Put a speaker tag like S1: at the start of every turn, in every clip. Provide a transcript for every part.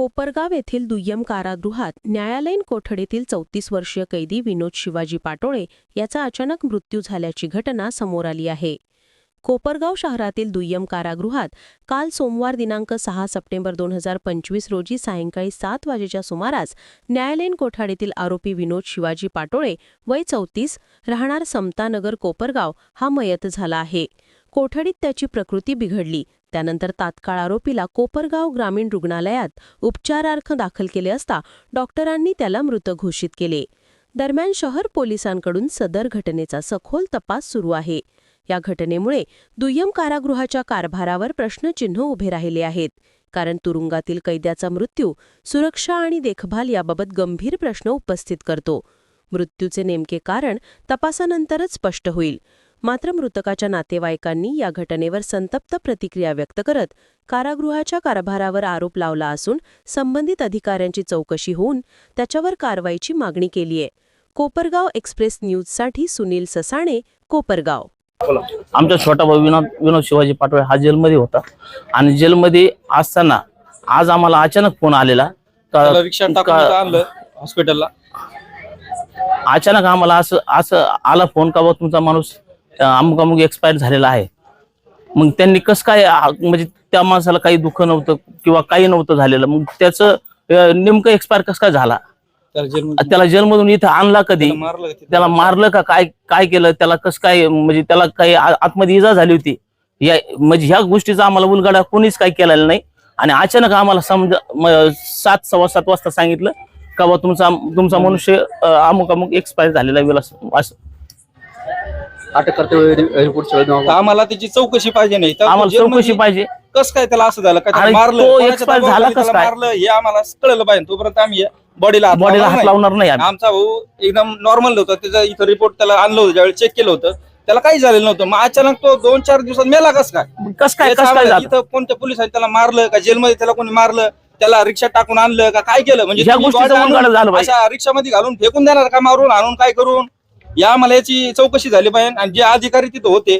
S1: कोपरगाव येथील दुय्यम कारागृहात न्यायालयीन कोठडीतील चौतीस वर्षीय कैदी विनोद शिवाजी पाटोळे याचा अचानक मृत्यू झाल्याची घटना समोर आली आहे. कोपरगाव शहरातील दुय्यम कारागृहात काल सोमवार दिनांक सहा सप्टेंबर दोन हजार पंचवीस रोजी सायंकाळी सात वाजेच्या सुमारास न्यायालयीन कोठाडीतील आरोपी विनोद शिवाजी पाटोळे वय चौतीस राहणार समतानगर कोपरगाव हा मयत झाला आहे. कोठडीत त्याची प्रकृती बिघडली. त्यानंतर तात्काळ आरोपीला कोपरगाव ग्रामीण रुग्णालयात उपचारार्थ दाखल केले असता डॉक्टरांनी त्याला मृत घोषित केले. दरम्यान शहर पोलिसांकडून सदर घटनेचा सखोल तपास सुरू आहे. या घटनेमुळे दुय्यम कारागृहाच्या कारभारावर प्रश्नचिन्ह उभे राहिले आहेत. कारण तुरुंगातील कैद्याचा मृत्यू सुरक्षा आणि देखभाल याबाबत गंभीर प्रश्न उपस्थित करतो. मृत्यूचे नेमके कारण तपासानंतरच स्पष्ट होईल. मात्र मृतकाच्या नातेवाईकांनी या घटनेवर संतप्त प्रतिक्रिया व्यक्त करत कारागृहाच्या कारभारावर आरोप लावला असून संबंधित अधिकाऱ्यांची चौकशी होऊन त्याच्यावर कारवाईची मागणी केलीय कोपरगाव एक्सप्रेस न्यूजसाठी सुनील ससाणे कोपरगाव.
S2: आमचा छोटा भाऊ विनोद विनोद शिवाजी पाटोळे हा जेलमध्ये होता. आणि जेलमध्ये असताना आज आम्हाला अचानक फोन आलेला. का-
S3: त्याला रिक्षा टाकून
S2: का-
S3: इथं आणलं हॉस्पिटलला
S2: अचानक आम्हाला असं असं आला फोन का बा तुमचा माणूस? अमुक अमुक एक्सपायर झालेला आहे. मग त्यांनी कसं काय म्हणजे त्या माणसाला काही दुःख नव्हतं किंवा काही नव्हतं झालेलं मग त्याचं नेमकं एक्सपायर कसं काय झाला?
S3: त्याला
S2: जेलमधून इथं आणला कधी?
S3: त्याला मारलं का
S2: काय काय केलं? त्याला कसं काय म्हणजे त्याला काही आतमध्ये इजा झाली होती? या म्हणजे ह्या गोष्टीचा आम्हाला उलगडा कोणीच काही केलेला नाही. आणि अचानक आम्हाला समजा सात सव्वा सात वाजता सांगितलं का बा तुमचा तुमचा मनुष्य अमुक अमुक एक्सपायर झालेला आहे विलास असं.
S4: अटक करते रिपोर्ट
S3: आम्हाला त्याची चौकशी पाहिजे नाही. तर
S2: आम्हाला
S3: जेलमध्ये
S2: चौकशी पाहिजे.
S3: कसं काय त्याला असं झालं? काय मारलं? कोणाच्या
S2: झाला कसं
S3: त्याला
S2: काय?
S3: मारलं? हे आम्हाला कळलं पाहिजे. तोपर्यंत आम्ही बॉडीला हात
S2: बॉडीला हात. लावणार नाही आम्ही.
S3: आमचा भाऊ एकदम नॉर्मल होता. त्याचा इथं रिपोर्ट त्याला आणलं होतं. ज्यावेळी चेक केलं होतं. त्याला काही झालेलं नव्हतं. मग अचानक तो दोन चार दिवसात मेला कसं काय?
S2: कसं काय कसं झालं?
S3: इथं कोणत्या पोलिसांनी त्याला मारलं? का जेलमध्ये त्याला कोणी मारलं? त्याला रिक्षा टाकून आणलं? का काय केलं? म्हणजे
S2: ह्या
S3: तुम्ही
S2: गोष्टीचं
S3: body आणून
S2: उलगडा झालं पाहिजे.
S3: अशा रिक्षामध्ये घालून फेकून देणार का मारून? आणून काय करून? या मला याची चौकशी झाली पाहिजे आणि जे अधिकारी तिथं होते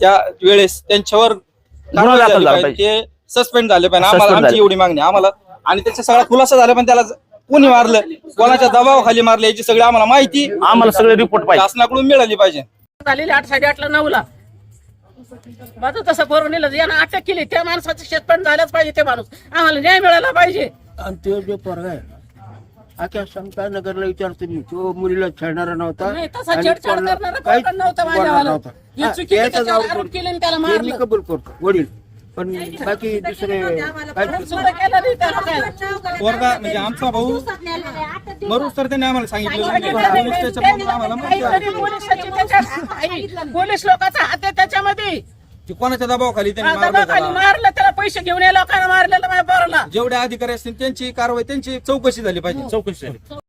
S3: त्या वेळेस त्यांच्यावर कारवाई
S2: दाखल
S3: झाली
S2: झाला
S3: पाहिजे. ते सस्पेंड झाले पाहिजे. आम्हाला आमची
S2: झाले.
S3: एवढी मागणी आहे. आम्हाला आणि त्याचा सगळा खुलासा झाला पण त्याला कोणी मारलं? कोणाच्या दबावाखाली मारलं? याची सगळी आम्हाला माहिती
S2: आम्हाला सगळे रिपोर्ट पाहिजे.
S3: शासनाकडून मिळाली पाहिजे.
S5: झालेली आठ साडेआठला नऊला. माझं तसं करून नेलं यानं अटक केली. त्या माणसाचं शेतपण झालंच पाहिजे ते माणूस. आम्हाला न्याय मिळाला पाहिजे.
S6: आणि तो जो पोरगा आहे ना, अख्या समता नगरला विचारतो मी तो मुलीला छेडणारा नव्हता
S5: नाही तसा
S6: आणि
S5: छेडछाड
S6: कोणाला
S5: करणारा
S6: काहीच
S5: कोण नव्हता
S6: बोलणार
S5: माझ्यावाला.
S6: नव्हता.
S5: ही
S6: हा,
S5: चुकीची
S6: त्याचा
S5: त्याच्यावर
S6: जाऊन
S5: आरोप केले आणि त्याला
S6: ते मी
S5: मारलं.
S6: कबूल करतो वडील पण बाकी दुसरे काही
S5: सुद्धा केलं नाही त्याला काय.
S3: पोरगा म्हणजे आमचा भाऊ मरूच तर त्यांनी आम्हाला सांगितलं पोलीस स्टेशनमधून आम्हाला माहिती आहे.
S5: काहीतरी पोलिसाची त्याच्यात आई, पोलीस लोकांचा हात आहे त्याच्यामध्ये
S3: की कोणाच्या दबावाखाली त्यांनी मारलं
S5: दबाखाली
S3: त्याला.
S5: मारलं त्याला पैसे घेऊन या लोकांना मारलेलं माझ्या
S3: जेवढे अधिकारी असतील त्यांची कारवाई त्यांची चौकशी झाली पाहिजे. चौकशी